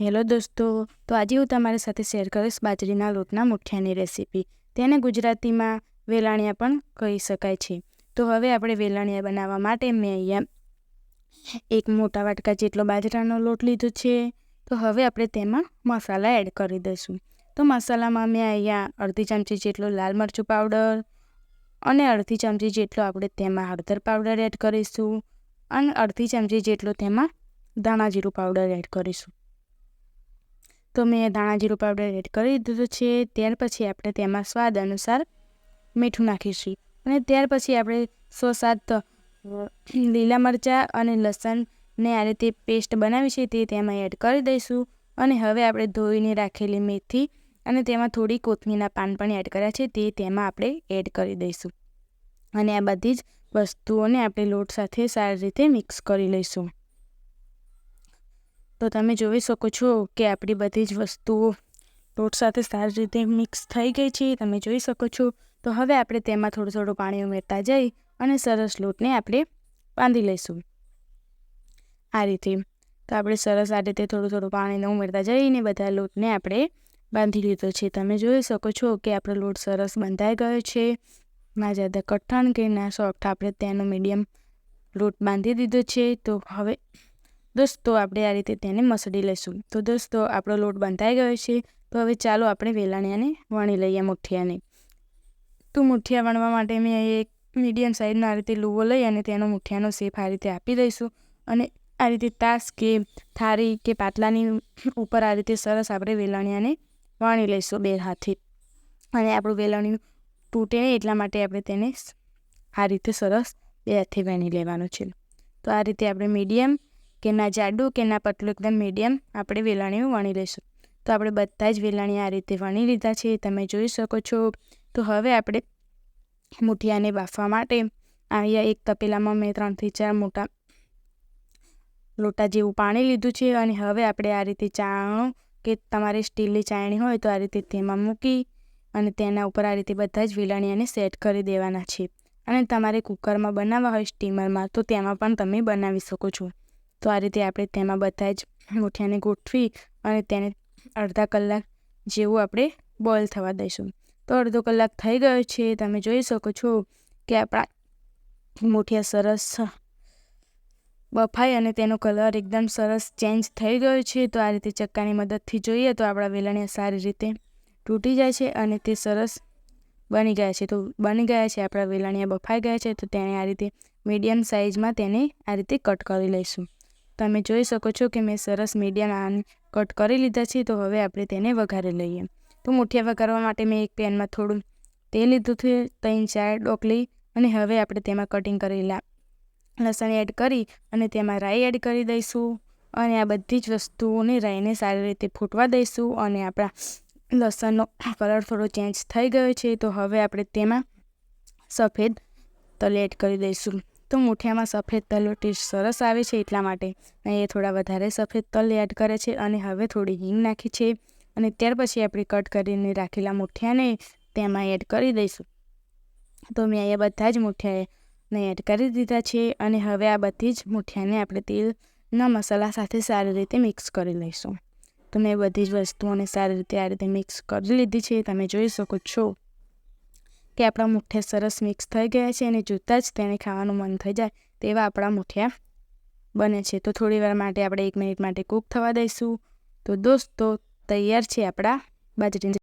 Hello દોસ્તો, તો આજે હું તમારી સાથે શેર કરીશ બાજરીના લોટના મુઠિયાની રેસીપી. તેને ગુજરાતીમાં વેલાણિયા પણ કહી શકાય છે. તો હવે આપણે વેલાણિયા બનાવવા માટે મેં અહીંયા એક મોટા વાટકા જેટલો બાજરાનો લોટ લીધો છે. તો હવે આપણે તેમાં મસાલા એડ કરી દઈશું. તો મસાલામાં મેં અહીંયા અડધી ચમચી જેટલો લાલ મરચું પાવડર અને અડધી ચમચી જેટલો આપણે તેમાં હળદર પાવડર એડ કરીશું અને અડધી ચમચી જેટલો તેમાં ધાણા જીરું પાવડર એડ કરીશું. તો મેં ધાણા જીરું પાવડર એડ કરી દીધું છે. ત્યાર પછી આપણે તેમાં સ્વાદ અનુસાર મીઠું નાખીશું. અને ત્યાર પછી આપણે સો સાત લીલા મરચાં અને લસણને આ રીતે પેસ્ટ બનાવી છે તે તેમાં એડ કરી દઈશું. અને હવે આપણે ધોઈને રાખેલી મેથી અને તેમાં થોડી કોથમીરના પાન પણ એડ કર્યા છે તે તેમાં આપણે એડ કરી દઈશું. અને આ બધી જ વસ્તુઓને આપણે લોટ સાથે સારી રીતે મિક્સ કરી લઈશું. તો તમે જોઈ શકો છો કે આપણી બધી જ વસ્તુઓ લોટ સાથે સારી રીતે મિક્સ થઈ ગઈ છે, તમે જોઈ શકો છો. તો હવે આપણે તેમાં થોડું થોડું પાણી ઉમેરતા જઈ અને સરસ લોટને આપણે બાંધી લઈશું. આ રીતે. તો આપણે સરસ આ રીતે થોડું થોડું પાણીને ઉમેરતા જઈને બધા લોટને આપણે બાંધી લીધો છે. તમે જોઈ શકો છો કે આપણો લોટ સરસ બંધાઈ ગયો છે. ના જ્યાદા કઠણ કે ના સોફ્ટ આપણે તેનો મીડિયમ લોટ બાંધી દીધો છે. તો હવે દોસ્તો, આપણે આ રીતે તેને મસળી લઈશું. તો દોસ્તો, આપણો લોટ બંધાઈ ગયો છે. તો હવે ચાલો આપણે વેલાણિયાને વણી લઈએ મુઠિયાને. તો મુઠિયા વણવા માટે મેં એક મીડિયમ સાઇઝનો આ રીતે લુવો લઈ અને તેનો મુઠિયાનો શેપ આ રીતે આપી દઈશું. અને આ રીતે તાસ કે થારી કે પાટલાની ઉપર આ રીતે સરસ આપણે વેલણિયાને વણી લઈશું બે હાથે. અને આપણું વેલાણિયું તૂટે નહીં, એટલા માટે આપણે તેને આ રીતે સરસ બે હાથે વણી લેવાનું છે. તો આ રીતે આપણે મીડિયમ કે ના જાડું કે ના પતલું એકદમ મીડિયમ આપણે વેલાણીઓ વણી લઈશું. તો આપણે બધા જ વેલાણી આ રીતે વણી લીધા છે, તમે જોઈ શકો છો. તો હવે આપણે મુઠિયાને બાફવા માટે અહીંયા એક તપેલામાં મેં ત્રણથી ચાર મોટા લોટા જેવું પાણી લીધું છે અને હવે આપણે આ રીતે ચાણું કે તમારે સ્ટીલની ચાયણી હોય તો આ રીતે તેમાં મૂકી અને તેના ઉપર આ રીતે બધા જ વેલાણીઓને સેટ કરી દેવાના છે. અને તમારે કુકરમાં બનાવવા હોય સ્ટીમરમાં તો તેમાં પણ તમે બનાવી શકો છો. તો આ રીતે આપણે તેમાં બધા જ મુઠિયાને ગોઠવી અને તેને અડધા કલાક જેવું આપણે બોઇલ થવા દઈશું. તો અડધો કલાક થઈ ગયો છે. તમે જોઈ શકો છો કે આપણા મુઠિયા સરસ બફાઈ અને તેનો કલર એકદમ સરસ ચેન્જ થઈ ગયો છે. તો આ રીતે ચક્કાની મદદથી જોઈએ તો આપણા વેલણિયા સારી રીતે તૂટી જાય છે અને તે સરસ બની ગયા છે. તો બની ગયા છે, આપણા વેલણિયા બફાઈ ગયા છે. તો તેને આ રીતે મીડિયમ સાઇઝમાં તેને આ રીતે કટ કરી લઈશું. તમે જોઈ શકો છો કે મેં સરસ મીડિયમ આન કટ કરી લીધા છે, તો હવે આપણે તેને વઘારી લઈએ. તો મુઠિયા વઘારવા માટે મેં એક પેનમાં થોડું તેલ લીધું છે, ત્રણ, ચાર ડોકલી અને હવે આપણે તેમાં કટિંગ કરેલા લસણ એડ કરી અને તેમાં રાઈ એડ કરી દઈશું અને આ બધી જ વસ્તુઓને રાઈને સારી રીતે ફૂટવા દઈશું અને આપણા લસણનો કલર થોડો ચેન્જ થઈ ગયો છે, તો હવે આપણે તેમાં સફેદ તલ એડ કરી દઈશું. તો મુઠિયામાં સફેદ તલનો ટેસ્ટ સરસ આવે છે એટલા માટે. એ થોડા વધારે સફેદ તલ એડ કરે છે અને હવે થોડી હિંગ નાખી છે. અને ત્યાર પછી આપણે કટ કરીને રાખેલા મુઠિયાને તેમાં એડ કરી દઈશું. તો મેં અહીંયા બધા જ મુઠિયાને એડ કરી દીધા છે અને હવે આ બધી જ મુઠિયાને આપણે તેલના મસાલા સાથે સારી રીતે મિક્સ કરી લઈશું. તો મેં બધી જ વસ્તુઓને સારી રીતે આ રીતે મિક્સ કરી લીધી છે. તમે જોઈ શકો છો. કે આપણા મુઠ્ઠે સરસ મિક્સ થઈ ગયા છે અને જોતાં જ તેને ખાવાનું મન થઈ જાય તેવા આપણા મુઠિયા બને છે. તો થોડીવાર માટે આપણે એક મિનિટ માટે કૂક થવા દઈશું. તો દોસ્તો, તૈયાર છે આપણા બાજરીના